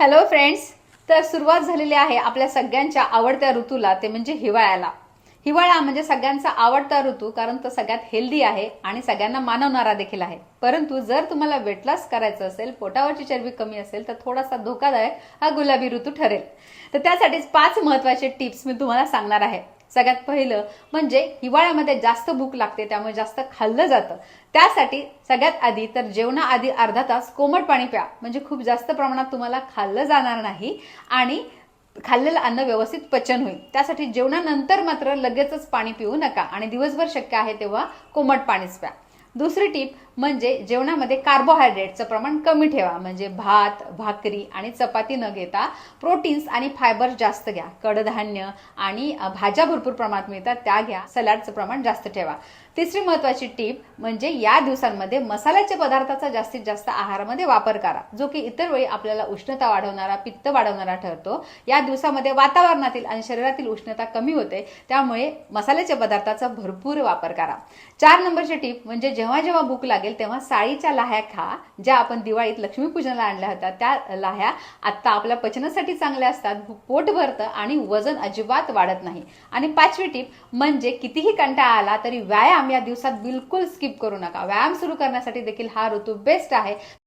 Hello friends तर सुरुवात झालेली आहे आपल्या सगळ्यांच्या आवडत्या ऋतूला ते म्हणजे हिवाळ्याला. हिवाळा म्हणजे सगळ्यांचा आवडता ऋतू कारण तो सगळ्यात हेल्दी आहे आणि सगळ्यांना मानवणारा देखील आहे. परंतु जर तुम्हाला वेट लॉस करायचं असेल पोटावरची चरबी कमी असेल तर थोडासा धोकादायक हा गुलाबी ऋतू ठरेल. तर त्यासाठीच पाच महत्त्वाचे टिप्स मी तुम्हाला सांगणार आहे. सगळ्यात पहिलं म्हणजे हिवाळ्यामध्ये जास्त भूक लागते त्यामुळे जास्त खाल्लं जातं. त्यासाठी सगळ्यात आधी तर जेवणाआधी अर्धा तास कोमट पाणी प्या. म्हणजे खूप जास्त प्रमाणात तुम्हाला खाल्लं जाणार नाही आणि खाल्लेलं अन्न व्यवस्थित पचन होईल. त्यासाठी जेवणानंतर मात्र लगेचच पाणी पिऊ नका आणि दिवसभर शक्य आहे तेव्हा कोमट पाणीच प्या. दुसरी टीप म्हणजे जेवणामध्ये कार्बोहायड्रेटचं प्रमाण कमी ठेवा. म्हणजे भात भाकरी आणि चपाती न घेता प्रोटीन्स आणि फायबर जास्त घ्या. कडधान्य आणि भाज्या भरपूर प्रमाणात मिळतात त्या घ्या. सलाडचं प्रमाण जास्त ठेवा. तिसरी महत्वाची टीप म्हणजे या दिवसांमध्ये मसाल्याच्या पदार्थाचा जास्तीत जास्त आहारामध्ये वापर करा. जो की इतर वेळी आपल्याला उष्णता वाढवणारा पित्त वाढवणारा ठरतो. या दिवसामध्ये वातावरणातील आणि शरीरातील उष्णता कमी होते. त्यामुळे मसाल्याच्या पदार्थाचा भरपूर वापर करा. चार नंबरची टीप म्हणजे जेव्हा जेव्हा भूक लागेल तेव्हा साळीच्या लाह्या खा ज्या आपण दिवाळीत लक्ष्मीपूजनाला आणल्या होत्या. त्या लाह्या आत्ता आपल्या पचनासाठी चांगल्या असतात पोट भरतं आणि वजन अजिबात वाढत नाही. आणि पाचवी टीप म्हणजे कितीही कंटाळा आला तरी व्यायाम या दिवसात बिलकुल स्किप करू नका. व्यायाम सुरू करण्यासाठी देखील हा ऋतू बेस्ट आहे.